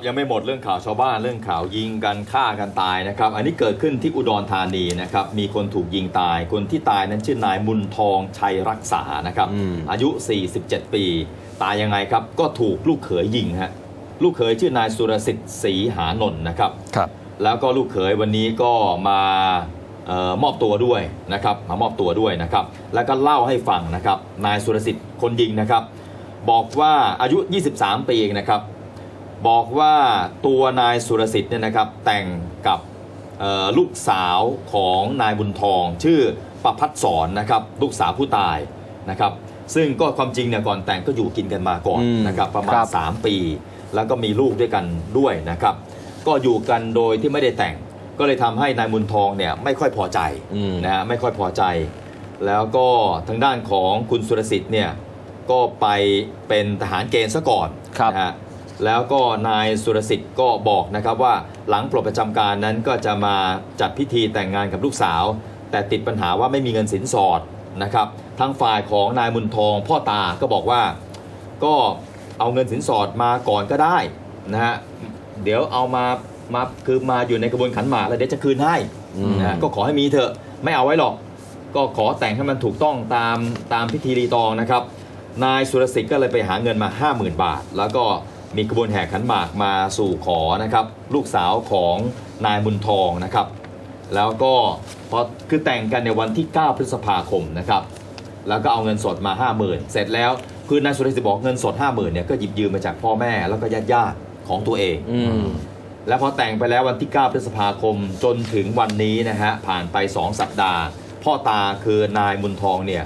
าครับยังไม่หมดเรื่องข่าวชาวบ้านเรื่องข่าวยิงกันฆ่ากันตายนะครับ อันนี้เกิดขึ้นที่อุดรธานีนะครับ มีคนถูกยิงตาย คนที่ตายนั้นชื่อนายมุนทองชัยรักษานะครับอืมอายุ 47 ปี ตายยังไงครับ ก็ถูกลูกเขยยิงฮะลูกเขยชื่อนายสุรสิทธิ์ศรีหานนท์นะครับครับ แล้วก็ลูกเขยวันนี้ก็มาเออมอบตัวด้วยนะครับ มามอบตัวด้วยนะครับ แล้วก็เล่าให้ฟังนะครับ นายสุรสิทธิ์คนยิงนะครับ บอกว่าอายุ 23 ปีเองนะครับ บอกว่าตัวนายสุรสิทธิ์เนี่ยนะครับแต่งกับเอ่อลูกสาวของนายบุญทอง ชื่อประพัดสอนนะครับลูกสาวผู้ตายนะครับซึ่งก็ความจริงเนี่ยก่อนแต่งก็อยู่กินกันมาก่อนอืมนะครับประมาคณรับ3ปี แล้วก็มีลูกด้วยกันด้วยนะครับก็อยู่กันโดยที่ไม่ได้แต่ง ก็เลยทำให้นายบุญทองเนี่ยไม่ค่อยพอใจอืมนะฮะไม่ค่อยพอใจ แล้วก็ทางด้านของคุณสุรสิทธิ์เนี่ยก็ไปเป็นทหารเกณฑ์ซะก่อนครับนะฮะ แล้วก็นายสุรสิทธิ์ก็บอกนะครับว่าหลังปลดประจำการนั้นก็จะมาจัดพิธีแต่งงานกับลูกสาว แต่ติดปัญหาว่าไม่มีเงินสินสอดนะครับทางฝ่ายของนายบุญทองพ่อตาก็บอกว่า ก็เอาเงินสินสอดมาก่อนก็ได้นะฮะเดี๋ยวเอามามาคือมาอยู่ในกระบวนขันหมากแล้วเดี๋ยวจะคืนให้อืมนะฮะก็ขอให้มีเถอะไม่เอาไว้หรอก ก็ขอแต่งให้มันถูกต้องตามตามพิธีรีตองนะครับ นายสุรสิทธิ์ก็เลยไปหาเงินมา 50,000 บาท แล้วก็ มีกระบวนแห่ขันหมากมาสู่ขอนะครับ ลูกสาวของนายบุญทองนะครับ แล้วก็พอคือแต่งกันในวันที่ 9 พฤษภาคมนะครับ แล้วก็เอาเงินสดมา 50,000 เสร็จแล้วคือนายสุรสิทธิ์บอกเงินสด 50,000เนี่ยก็หยิบยืมมาจากพ่อแม่แล้วก็ญาติญาติๆของตัวเองอืมแล้วพอแต่งไปแล้ววันที่ 9 พฤษภาคมจนถึงวันนี้นะฮะผ่านไป 2 สัปดาห์ พ่อตาคือนายมุนทองเนี่ย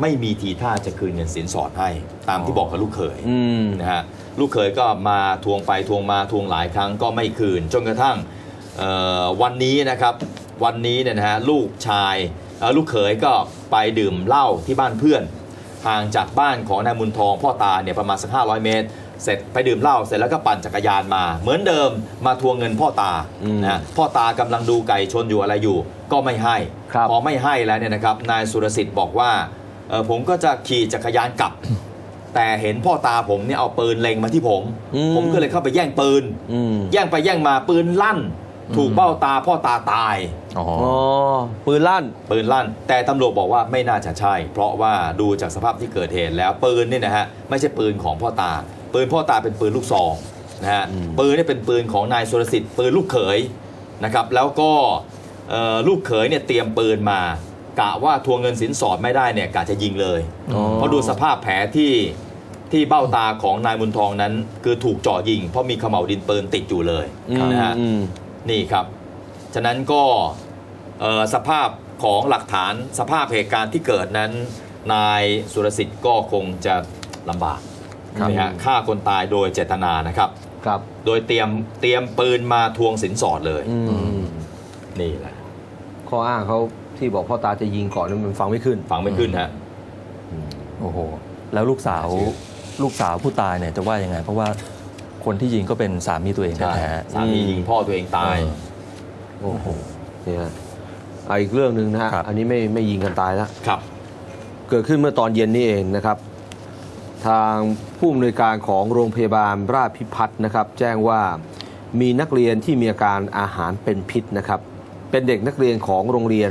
ไม่มีทีท่าจะคืนเงินสินสอดให้ ตามที่บอกกับลูกเขยอืมนะฮะ ลูกเขยก็มาทวงไปทวงมาทวงหลายครั้งก็ไม่คืน จนกระทั่งเอ่อวันนี้นะครับวันนี้เนี่ยนะฮะลูกชายเอ่อลูกเขยก็ไปดื่มเหล้าที่บ้านเพื่อนห่างจากบ้านของนายมุนทองพ่อตาเนี่ยประมาณสัก500เมตร เสร็จไปดื่มเหล้าเสร็จแล้วก็ปั่นจักรยานมา เหมือนเดิมมาทวงเงินพ่อตาอืมนะฮะพ่อตากำลังดูไก่ชนอยู่อะไรอยู่ ก็ไม่ให้ครับพอไม่ให้แล้วเนี่ยนะครับนายสุรสิทธิ์บอกว่าเอ่อผมก็จะขี่จักรยานกลับ แต่เห็นพ่อตาผมเนี่ยเอาปืนเล็งมาที่ผม อืม ผมก็เลยเข้าไปแย่งปืน อืมแย่งไปแย่งมาปืนลั่น ถูกเบ้าตาพ่อตาตาย อ๋อ อ๋อปืนลั่น ปืนลั่น แต่ตำรวจบอกว่าไม่น่าจะใช่ เพราะว่าดูจากสภาพที่เกิดเหตุแล้วปืนเนี่ยนะฮะไม่ใช่ปืนของพ่อตา ปืนพ่อตาเป็นปืนลูกซองนะฮะอืมปืนเนี่ยเป็นปืนของนายสุรสิทธิ์ปืนลูกเขยนะครับแล้วก็เอ่อลูกเขยเนี่ยเตรียมปืนมา กะว่าทวงเงินสินสอดไม่ได้เนี่ยกะจะยิงเลยอ๋อเพราะดูสภาพแผลที่ที่เบ้าตาของนายบุญทองนั้น คือถูกเจาะยิง เพราะมีเขม่าวดินปืนติดอยู่เลยอืมนะฮะอืมนี่ครับ ฉะนั้นก็เอ่อสภาพของหลักฐานสภาพเหตุการณ์ที่เกิดนั้น นายสุรสิทธิ์ก็คงจะลำบากครับนะฮะฆ่าคนตายโดยเจตนานะครับครับ โดยเตรียมเตรียมปืนมาทวงสินสอดเลยอืมนี่แหละข้ออ้างเขา ที่บอกพ่อตาจะยิงก่อนนั้นมันฟังไม่ขึ้น ฟังไม่ขึ้นฮะโอ้โห แล้วลูกสาวชื่อลูกสาวผู้ตายเนี่ยจะว่ายังไง เพราะว่าคนที่ยิงก็เป็นสามีตัวเองใช่แท้สามียิงพ่อตัวเองตายเออโอ้โหเนี่ยเอาอีกเรื่องหนึ่งนะฮะครับอันนี้ไม่ไม่ยิงกันตายแล้วครับ เกิดขึ้นเมื่อตอนเย็นนี่เองนะครับ ทางผู้อำนวยการของโรงพยาบาลราชพิพัฒน์นะครับ แจ้งว่ามีนักเรียนที่มีอาการอาหารเป็นพิษนะครับ เป็นเด็กนักเรียนของโรงเรียน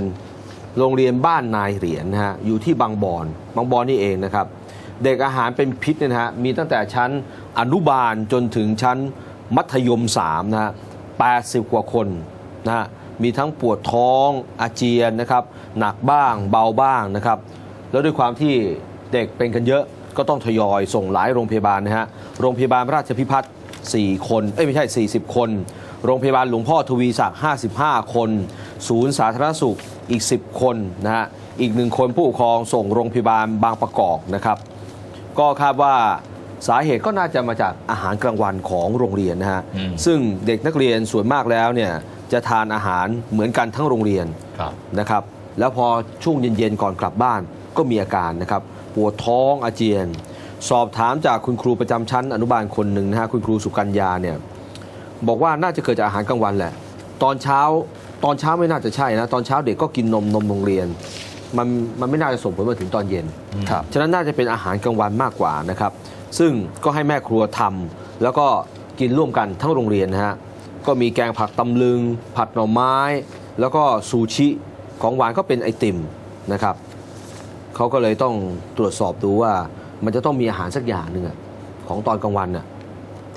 โรงเรียนบ้านนายเหรียญนะฮะอยู่ที่บางบอนบางบอนนี่เองนะครับ เด็กอาหารเป็นพิษเนี่ยนะฮะมีตั้งแต่ชั้นอนุบาลจนถึงชั้นมัธยม3นะฮะ80 กว่าคนนะฮะมีทั้งปวดท้องอาเจียนนะครับหนักบ้างเบาบ้างนะครับ แล้วด้วยความที่เด็กเป็นกันเยอะก็ต้องทยอยส่งหลายโรงพยาบาลนะฮะโรงพยาบาลราชพิพัฒน์4คนเอ้ยไม่ใช่ 40 คน โรงพยาบาลหลวงพ่อทวีศักดิ์55 คน ศูนย์สาธารณสุขอีก 10 คนนะฮะอีกหนึ่งคนผู้ปกครองส่งโรงพยาบาลบางประกอบนะครับ ก็คาดว่าสาเหตุก็น่าจะมาจากอาหารกลางวันของโรงเรียนนะฮะอืมซึ่งเด็กนักเรียนส่วนมากแล้วเนี่ยจะทานอาหารเหมือนกันทั้งโรงเรียนครับนะครับแล้วพอช่วงเย็นๆก่อนกลับบ้านก็มีอาการนะครับปวดท้องอาเจียน สอบถามจากคุณครูประจำชั้นอนุบาลคนหนึ่งนะฮะคุณครูสุกัญญาเนี่ยบอกว่าน่าจะเกิดจากอาหารกลางวันแหละ ตอนเช้า ตอนเช้าไม่น่าจะใช่นะ ตอนเช้าเด็กก็กินนมนมโรงเรียน มันมันไม่น่าจะส่งผลมาถึงตอนเย็นๆครับฉะนั้นน่าจะเป็นอาหารกลางวันมากกว่านะครับ ซึ่งก็ให้แม่ครัวทำแล้วก็กินร่วมกันทั้งโรงเรียนนะฮะก็มีแกงผักตำลึง ผัดหน่อไม้ แล้วก็ซูชิของหวานก็เป็นไอติมนะครับเขาก็เลยต้องตรวจสอบดูว่ามันจะต้องมีอาหารสักอย่างหนึ่งอะของตอนกลางวันน่ะ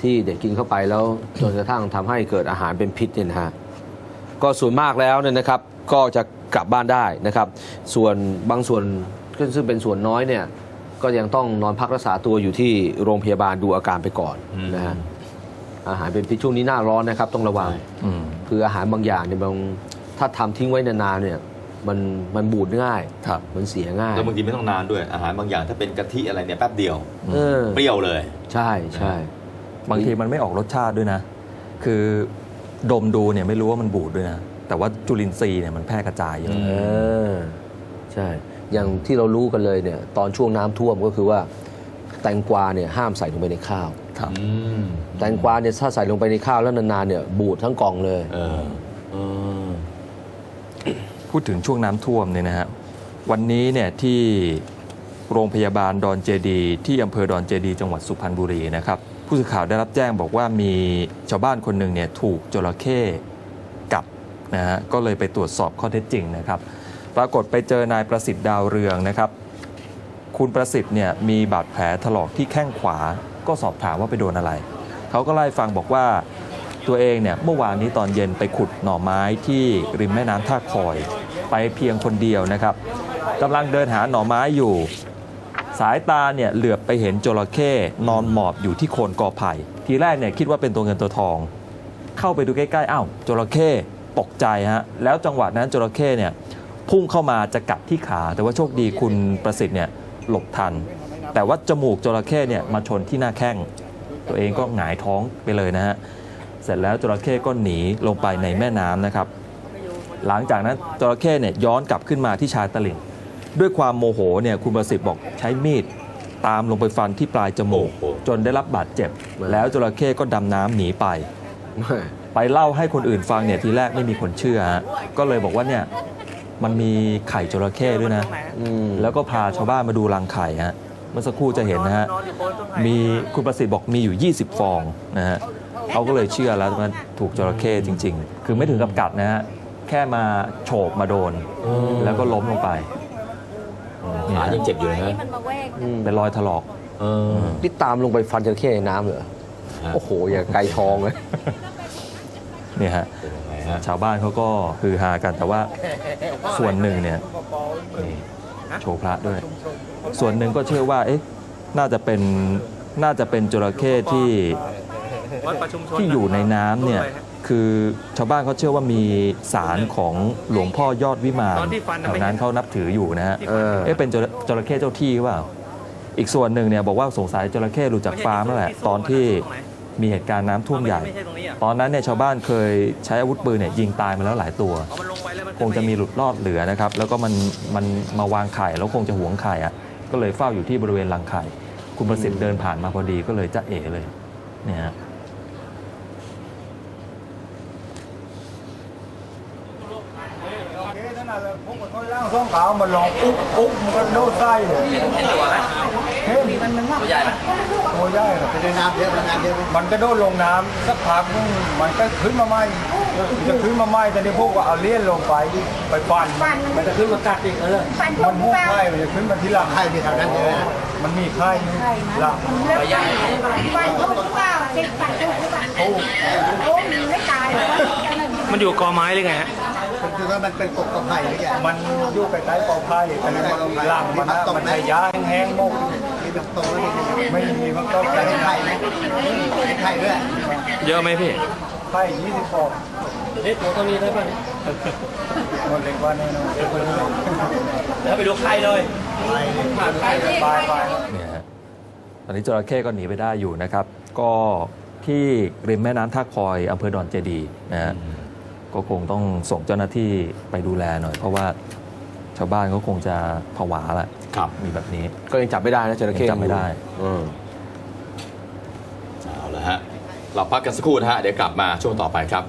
ที่เด็กกินเข้าไปแล้วจนกระทั่งทำให้เกิดอาหารเป็นพิษเนี่ยนะฮะ ก็ส่วนมากแล้วเนี่ยนะครับก็จะกลับบ้านได้นะครับ ส่วนบางส่วนซึ่งเป็นส่วนน้อยเนี่ยก็ยังต้องนอนพักรักษาตัวอยู่ที่โรงพยาบาลดูอาการไปก่อนอืมนะฮะอาหารเป็นพิษช่วงนี้หน้าร้อนนะครับ ต้องระวังอืมคืออาหารบางอย่างเนี่ยบางถ้าทำทิ้งไว้นานๆเนี่ยมันมันบูดง่ายครับมันเสียง่าย แล้วบางทีไม่ต้องนานด้วย อาหารบางอย่างถ้าเป็นกะทิอะไรเนี่ยแป๊บเดียวเออเปรี้ยวเลย ใช่ใช่ บางทีมันไม่ออกรสชาติด้วยนะ คือ ดมดูเนี่ยไม่รู้ว่ามันบูดด้วยนะ แต่ว่าจุลินทรีย์เนี่ยมันแพร่กระจายเยอะเออใช่ อย่างที่เรารู้กันเลยเนี่ยตอนช่วงน้ำท่วมก็คือว่า แตงกวาเนี่ยห้ามใส่ลงไปในข้าว ครับ อืมแตงกวาเนี่ยถ้าใส่ลงไปในข้าวแล้วนานๆเนี่ยบูดทั้งกล่องเลย เออเออ พูดถึงช่วงน้ำท่วมเนี่ยนะฮะวันนี้เนี่ยที่โรงพยาบาลดอนเจดี ที่อำเภอดอนเจดี จังหวัดสุพรรณบุรีนะครับ ผู้สื่อข่าวได้รับแจ้งบอกว่ามีชาวบ้านคนหนึ่งเนี่ยถูกจระเข้กัดนะฮะก็เลยไปตรวจสอบข้อเท็จจริงนะครับ ปรากฏไปเจอนายประสิทธิ์ดาวเรืองนะครับ คุณประสิทธิ์เนี่ยมีบาดแผลถลอกที่แข้งขวา ก็สอบถามว่าไปโดนอะไร เขาก็เล่าฟังบอกว่าตัวเองเนี่ยเมื่อวานนี้ตอนเย็นไปขุดหน่อไม้ที่ริมแม่น้ำท่าคอย ไปเพียงคนเดียวนะครับกำลังเดินหาหน่อไม้อยู่ สายตาเนี่ยเหลือบไปเห็นจระเข้นอนหมอบอยู่ที่โคนกอไผ่ ทีแรกเนี่ยคิดว่าเป็นตัวเงินตัวทอง เข้าไปดูใกล้ๆอ้าวจระเข้ตกใจฮะแล้วจังหวะนั้นจระเข้เนี่ยพุ่งเข้ามาจะกัดที่ขา แต่ว่าโชคดีคุณประสิทธิ์เนี่ยหลบทัน แต่ว่าจมูกจระเข้เนี่ยมาชนที่หน้าแข้ง ตัวเองก็หงายท้องไปเลยนะฮะเสร็จแล้วจระเข้ก็หนีลงไปในแม่น้ำนะครับ หลังจากนั้นจระเข้เนี่ยย้อนกลับขึ้นมาที่ชายตลิ่ง ด้วยความโมโหเนี่ยคุณประสิทธิ์บอกใช้มีดตามลงไปฟันที่ปลายจมูกโอ้โหจนได้รับบาดเจ็บ แล้วจระเข้ก็ดำน้ำหนีไป ไปเล่าให้คนอื่นฟังเนี่ยทีแรกไม่มีคนเชื่อฮะก็เลยบอกว่าเนี่ยมันมีไข่จระเข้ด้วยนะอืมแล้วก็พาชาวบ้านมาดูรังไข่ฮะเมื่อสักครู่จะเห็นนะฮะมีคุณประสิทธิ์บอกมีอยู่ 20 ฟองนะฮะเขาก็เลยเชื่อแล้วว่าถูกจระเข้จริง ๆ คือไม่ถึงกับกัดนะฮะแค่มาโฉบมาโดน แล้วก็ล้มลงไป ขายังเจ็บอยู่นะนี่มันมาแวกอืมเป็นรอยถลอก เออ นี่ตามลงไปฟันจระเข้ในน้ำเหรอ ฮะ โอ้โห อย่างไกลทองเลย เนี่ยฮะ เป็นยังไงฮะชาวบ้านเขาก็คือฮากันแต่ว่าส่วนหนึ่งเนี่ยนี่โชว์พระด้วย ส่วนหนึ่งก็เชื่อว่าเอ๊ะน่าจะเป็นน่าจะเป็นจระเข้ที่ที่อยู่ในน้ำเนี่ย คือชาวบ้านเขาเชื่อว่ามีสารของหลวงพ่อยอดวิมานตอนที่ฟันน่ะแถวนั้นเขานับถืออยู่นะฮะเออ เอ๊ะเป็นจระจระเข้เจ้าที่หรือเปล่า อีกส่วนหนึ่งเนี่ยบอกว่าสงสัยจระเข้หลุดจากฟาร์มนั่นแหละตอนที่มีเหตุการณ์น้ำท่วมใหญ่ไม่ใช่ตรงนี้อะตอนนั้นเนี่ยชาวบ้านเคยใช้อาวุธปืนเนี่ยยิงตายมาแล้วหลายตัวเอามันลงไปแล้วมันคงจะมีหลุดรอดเหลือนะครับ แล้วก็มันมันมาวางไข่แล้วคงจะหวงไข่อะก็เลยเฝ้าอยู่ที่บริเวณรังไข่ คุณประสิทธิ์เดินผ่านมาพอดีก็เลยจะเอ๋เลยเนี่ยฮะ ต้องขาวมันลองอุ๊บอุ๊บมันก็โดดไส้เลยเห็นตัวไหมเห็นมันมันตัวใหญ่ไหมตัวใหญ่ครับเป็นน้ำเยอะมันน้ำเยอะมันก็โดดลงน้ำสักพักนึงมันก็ขึ้นมาไหมจะขึ้นมาไหมแต่นี่พวกก็เอาเลี้ยนลงไปไปฟันมันจะขึ้นมากัดอีกเออมันมุ่งไข่มันจะขึ้นมาที่หลังไข่ที่ทางนั้นเลยมันมีไข่หลังใหญ่ไปทุกเปล่าเด็กปัดทุกหรือเปล่าโอ้มันไม่ตายหรอกมันอยู่กอไม้หรือไงฮะ คือว่ามันเป็นกบกับไข่หรือไงมันอยู่ใกล้ๆปอไผ่แต่ในหลังมันนะมันใช้ยาแห้งๆมกมีเป็นโตแล้วไม่มีมันก็ไข่ไข่ไหมไข่ด้วยเยอะไหมพี่ไข่ยี่สิบฟองเอ๊ะตัวนี้ได้ป่ะหมดเล็กว่าแน่นอนแล้วไปดูใครเลยบายบายเนี่ยฮะตอนนี้จระเข้ก็หนีไปได้อยู่นะครับ ก็ที่ริมแม่น้ำท่าคอยอำเภอดอนเจดีย์นะฮะ ก็คงต้องส่งเจ้าหน้าที่ไปดูแลหน่อย เพราะว่าชาวบ้านเขาคงจะผวาแหละครับ มีแบบนี้ก็ยังจับไม่ได้นะจระเข้ยังจับไม่ได้ เออเอาละฮะ เราพักกันสักครู่นะฮะ เดี๋ยวกลับมาช่วงต่อไปครับ